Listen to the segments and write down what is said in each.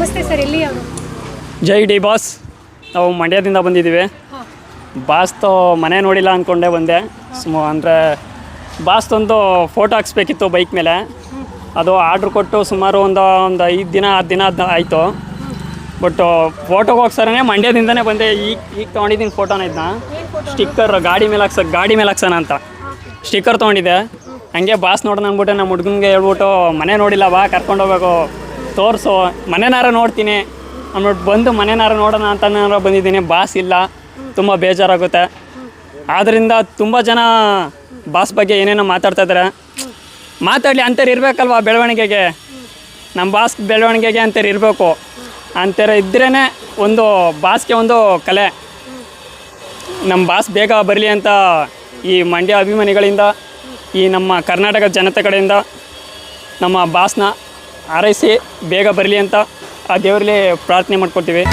ನಮಸ್ತೆ ಸರ್ ಎಲ್ಲಿ ಅವರು? ಜೈ ಡಿ ಬಾಸ್. ನಾವು ಮಂಡ್ಯದಿಂದ ಬಂದಿದ್ದೀವಿ. ಬಾಸ್ತು ಮನೆ ನೋಡಿಲ್ಲ ಅಂದ್ಕೊಂಡೆ ಬಂದೆ. ಸುಮ ಅಂದರೆ ಬಾಸ್ತೊಂದು ಫೋಟೋ ಹಾಕ್ಸ್ಬೇಕಿತ್ತು ಬೈಕ್ ಮೇಲೆ. ಅದು ಆರ್ಡ್ರ್ ಕೊಟ್ಟು ಸುಮಾರು ಒಂದು ಒಂದು ಐದು ದಿನ ಹತ್ತು ದಿನ ಆಯಿತು. ಬಟ್ ಫೋಟೋಗೆ ಹೋಗ್ಸರನೇ ಮಂಡ್ಯದಿಂದನೇ ಬಂದೆ. ಈಗ ಈಗ ತೊಗೊಂಡಿದ್ದೀನಿ ಫೋಟೋನ ಇದನ್ನ ಸ್ಟಿಕ್ಕರ್ ಗಾಡಿ ಮೇಲೆ ಹಾಕ್ಸ ಗಾಡಿ ಮೇಲೆ ಹಾಕ್ಸೋಣ ಅಂತ. ಸ್ಟಿಕ್ಕರ್ ತೊಗೊಂಡಿದ್ದೆ. ಹಂಗೆ ಬಾಸ್ ನೋಡೋಣ ಅಂದ್ಬಿಟ್ಟು ನಮ್ಮ ಹುಡುಗನಿಗೆ ಹೇಳ್ಬಿಟ್ಟು ಮನೆ ನೋಡಿಲ್ಲ ಬಾ ಕರ್ಕೊಂಡು ಹೋಗ್ಬೇಕು. ತೋರಿಸು, ಮನೆನಾರ ನೋಡ್ತೀನಿ. ಅನ್ಬಿಟ್ಟು ಬಂದು ಮನೆನಾರ ನೋಡೋಣ ಅಂತ ಬಂದಿದ್ದೀನಿ. ಬಾಸ್ ಇಲ್ಲ. ತುಂಬ ಬೇಜಾರಾಗುತ್ತೆ. ಆದ್ದರಿಂದ ತುಂಬ ಜನ ಬಾಸ್ ಬಗ್ಗೆ ಏನೇನೋ ಮಾತಾಡ್ತಾ ಇದ್ದಾರೆ ಮಾತಾಡಲಿ ಅಂತೇರಿ ಇರಬೇಕಲ್ವಾ ಬೆಳವಣಿಗೆಗೆ? ನಮ್ಮ ಬಾಸ್ ಬೆಳವಣಿಗೆಗೆ ಅಂತೇರಿ ಇರಬೇಕು. ಅಂತಾರೆ ಇದ್ರೇ ಒಂದು ಬಾಸ್ಗೆ ಒಂದು ಕಲೆ. ನಮ್ಮ ಬಾಸ್ ಬೇಗ ಬರಲಿ ಅಂತ ಈ ಮಂಡ್ಯ ಅಭಿಮಾನಿಗಳಿಂದ, ಈ ನಮ್ಮ ಕರ್ನಾಟಕ ಜನತೆ ಕಡೆಯಿಂದ, ನಮ್ಮ ಬಾಸ್ನ ಹಾರೈಸಿ ಬೇಗ ಬರಲಿ ಅಂತ ಆ ದೇವರಲ್ಲಿ ಪ್ರಾರ್ಥನೆ ಮಾಡ್ಕೊತೀವಿ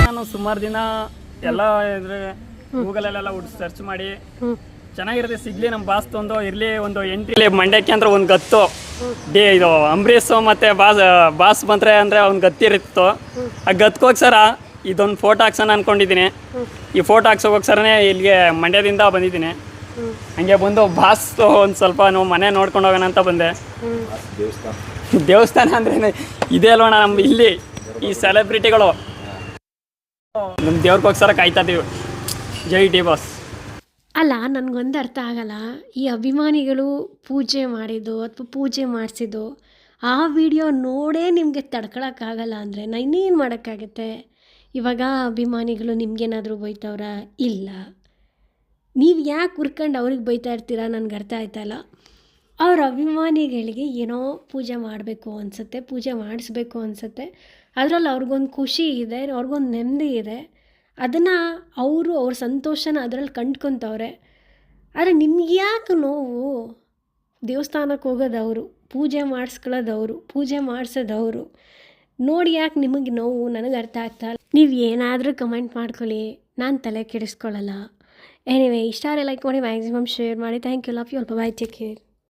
ನಾನು ಸುಮಾರು ದಿನ ಎಲ್ಲ ಇದ್ರೆ ಗೂಗಲಲ್ಲೆಲ್ಲ ಹುಡ್ ಸರ್ಚ್ ಮಾಡಿ ಚೆನ್ನಾಗಿರುತ್ತೆ ಸಿಗ್ಲಿ ನಮ್ಮ ಬಾಸ್ ಒಂದು ಇರಲಿ, ಒಂದು ಎಂಟ್ರಿ ಮಂಡ್ಯಕ್ಕೆ ಅಂದ್ರೆ ಒಂದು ಗತ್ತು. ಡೇ ಇದು ಅಂಬರೀಷ್ ಮತ್ತೆ ಬಾಸ್ ಬಾಸ್ ಬಂದ್ರೆ ಅಂದರೆ ಅವ್ನು ಗತ್ತಿರುತ್ತೋ ಆ ಗತ್ಕೋಗಿ ಸರ, ಇದೊಂದು ಫೋಟೋ ಹಾಕ್ಸೋಣ ಅನ್ಕೊಂಡಿದ್ದೀನಿ. ಈ ಫೋಟೋ ಹಾಕ್ಸೋಗೋಗಿ ಸರನೇ ಇಲ್ಲಿಗೆ ಮಂಡ್ಯದಿಂದ ಬಂದಿದ್ದೀನಿ. ಹಂಗೆ ಬಂದು ಬಾಸ್ ಒಂದು ಸ್ವಲ್ಪ ನಾವು ಮನೆ ನೋಡ್ಕೊಂಡು ಹೋಗೋಣ ಅಂತ ಬಂದೆ. ದೇವಸ್ಥಾನ ಅಂದ್ರೆ ಇದೇ ಅಲ್ವಣ ನಮ್ಮ ಇಲ್ಲಿ, ಈ ಸೆಲೆಬ್ರಿಟಿಗಳು ನಮ್ಮ ಸರ ಕಾಯ್ತಾ ಇದೀವಿ. ಜೈ ಟಿ ಬಾಸ್. ಅಲ್ಲ, ನನಗೊಂದು ಅರ್ಥ ಆಗಲ್ಲ. ಈ ಅಭಿಮಾನಿಗಳು ಪೂಜೆ ಮಾಡಿದ್ದು ಅಥವಾ ಪೂಜೆ ಮಾಡಿಸಿದ್ದು, ಆ ವಿಡಿಯೋ ನೋಡೇ ನಿಮಗೆ ತಡ್ಕೊಳಕ್ಕಾಗಲ್ಲ ಅಂದರೆ ನಾ ಇನ್ನೇನು ಮಾಡೋಕ್ಕಾಗತ್ತೆ? ಇವಾಗ ಅಭಿಮಾನಿಗಳು ನಿಮಗೇನಾದರೂ ಬೈತವ್ರ? ಇಲ್ಲ. ನೀವು ಯಾಕೆ ಹುರ್ಕೊಂಡು ಅವ್ರಿಗೆ ಬೈತಾ ಇರ್ತೀರಾ? ನನಗೆ ಅರ್ಥ ಆಯ್ತಲ್ಲ ಅವ್ರ ಅಭಿಮಾನಿಗಳಿಗೆ ಏನೋ ಪೂಜೆ ಮಾಡಬೇಕು ಅನಿಸುತ್ತೆ, ಪೂಜೆ ಮಾಡಿಸ್ಬೇಕು ಅನಿಸುತ್ತೆ. ಅದರಲ್ಲಿ ಅವ್ರಿಗೊಂದು ಖುಷಿ ಇದೆ, ಅವ್ರಿಗೊಂದು ನೆಮ್ಮದಿ ಇದೆ. ಅದನ್ನು ಅವರು ಅವ್ರ ಸಂತೋಷನ ಅದರಲ್ಲಿ ಕಂಡ್ಕೊತವ್ರೆ. ಆದರೆ ನಿಮ್ಗೆ ಯಾಕೆ ನೋವು ದೇವಸ್ಥಾನಕ್ಕೆ ಹೋಗೋದವರು, ಪೂಜೆ ಮಾಡಿಸ್ಕೊಳ್ಳೋದವರು, ಪೂಜೆ ಮಾಡಿಸೋದವರು. ನೋಡಿ ಯಾಕೆ ನಿಮಗೆ ನೋವು, ನನಗೆ ಅರ್ಥ ಆಗ್ತಾ ನೀವು ಏನಾದರೂ ಕಮೆಂಟ್ ಮಾಡ್ಕೊಳ್ಳಿ, ನಾನು ತಲೆ ಕೆಡಿಸ್ಕೊಳ್ಳಲ್ಲ. ಏನಿವೆ ಇಷ್ಟ ಲೈಕ್ ಮಾಡಿ ಮ್ಯಾಕ್ಸಿಮಮ್ ಶೇರ್ ಮಾಡಿ. ಥ್ಯಾಂಕ್ ಯು ಲವ್ ಯು ಅಲ್ಪ ಬಾಯ್ ಟೇಕ್ ಕೇರ್